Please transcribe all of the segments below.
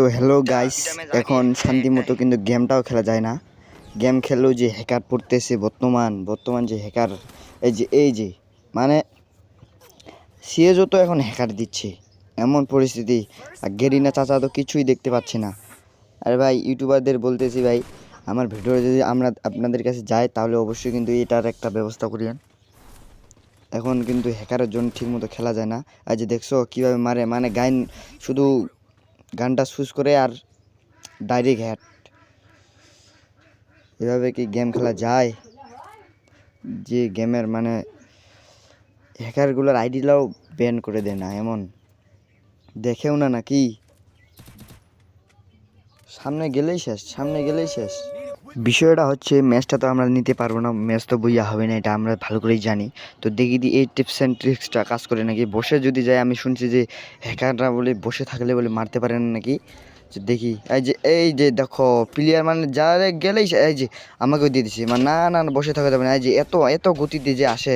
তো hello guys এখন শান্তি মতো কিন্তু গেমটাও খেলা যায় না। গেম খেললেও যে হ্যাকার পড়তেছে বর্তমান বর্তমান যে হ্যাকার এই যে এই যে মানে সিএজও তো এখন হ্যাকার দিচ্ছে এমন পরিস্থিতি আর গেরিনা চাচা তো কিছুই দেখতে পাচ্ছে না। আরে ভাই ইউটিউবারদের বলতেছি ভাই আমার ভিডিও যদি আমরা আপনাদের কাছে যাই তাহলে অবশ্যই কিন্তু এটার একটা ব্যবস্থা করিয়েন। এখন কিন্তু হ্যাকারের জন্য ঠিকমতো খেলা যায় না। আর যে দেখছ কীভাবে মারে মানে গাইন শুধু গানটা সুইচ করে আর ডাইরেক্ট হ্যাট এভাবে কি গেম খেলা যায়? যে গেমের মানে হ্যাকারগুলোর আইডিটাও ব্যান করে দেয় না, এমন। দেখেও না নাকি? সামনে গেলেই শেষ, সামনে গেলেই শেষ। বিষয়টা হচ্ছে, ম্যাচটা তো আমরা নিতে পারব না, ম্যাচ তো বইয়া হবে না, এটা আমরা ভালো করেই জানি। তো দেখি দি, এই টিপস অ্যান্ড ট্রিক্সটা কাজ করে নাকি? বসে যদি যায়, আমি শুনছি যে হ্যাকাররা বলে বসে থাকলে বলে মারতে পারে না নাকি দেখি, এই যে এই যে দেখো প্লেয়ার মানে যারা গেলেই এই যে আমাকেও দিয়ে দিছে। মানে না না বসে থাকা যাবে না। এই যে এত এত গতিতে যে আসে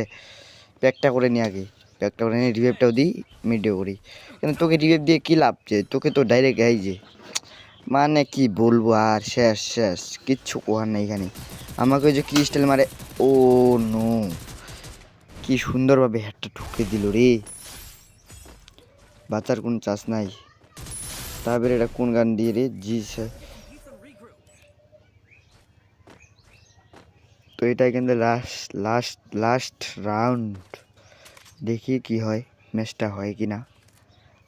প্যাকটা করে নিয়ে আগে। প্যাকটা করে নিয়ে রিভেভটাও দিই মিডিও করি। কিন্তু তোকে রিভেভ দিয়ে কী লাভ যে? তোকে তো ডাইরেক্ট এই যে মানে কি বলব আর? শেষ শেষ। কিচ্ছু কোয়ার নেই এখানে। আমাকে ওই যে কি স্টাইল মারে? Oh no. কি সুন্দরভাবে হ্যাটটা ঠুকে দিল রে। বাচ্চার কোনো চাষ নাই। তারপরে এটা কোন গান দিয়ে রে? জি তো এটা কিন্তু লাস্ট লাস্ট লাস্ট রাউন্ড দেখি কি হয় ম্যাচটা হয় কি না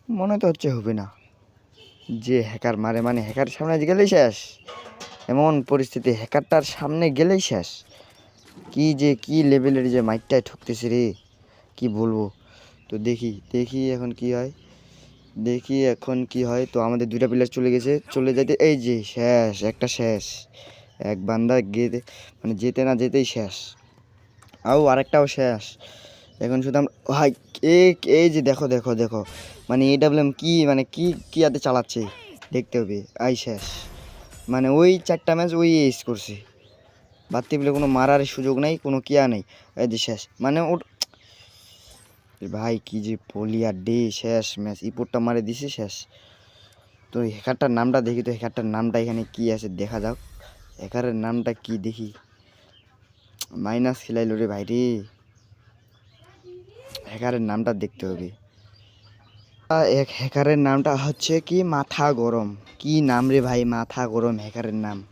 মনে তো হচ্ছে হবে না। যে হ্যাকার মারে মানে হ্যাকার সামনে গেলেই শেষ। এমন পরিস্থিতি হ্যাকারটার সামনে গেলেই শেষ। কি যে, কি লেভেলের যে মাইকটায় ঠকতেছে রে? কি বলব? তো দেখি দেখি এখন কি হয়। দেখি এখন কি হয়। তো আমাদের দুইটা প্লেয়ার চলে গেছে। চলে যেতে এই যে শেষ, একটা শেষ। এক বান্দা গেতে মানে যেতে না যেতেই শেষ। আও আরেকটাও শেষ। এখন শুধু আমরা, ভাই এই যে দেখো দেখো দেখো। মানে এডাব্লিউএম কি মানে কি কি হাতে চালাচ্ছে? দেখতে হবে, আই শেষ। মানে ওই চারটা ম্যাচ ওই এস করছে। বাড়তি বলে কোনো মারার সুযোগ নেই, কোনো কিয়া নেই। এই শেষ। মানে ওর ভাই, কি যে আর ডে, শেষ ম্যাচ ইপোর্টটা মারে দিছে, শেষ। তো হ্যাকারটার নামটা দেখি তো হ্যাকারটার নামটা এখানে কি আছে, দেখা যাক। হ্যাকারের নামটা কি দেখি? মাইনাস খেলাইলো রে ভাই রে। হ্যাকারের নামটা দেখতে হবে। এক হ্যাকারের নামটা হচ্ছে কি? মাথা গরম। কি নাম রে ভাই? মাথা গরম হ্যাকারের নাম।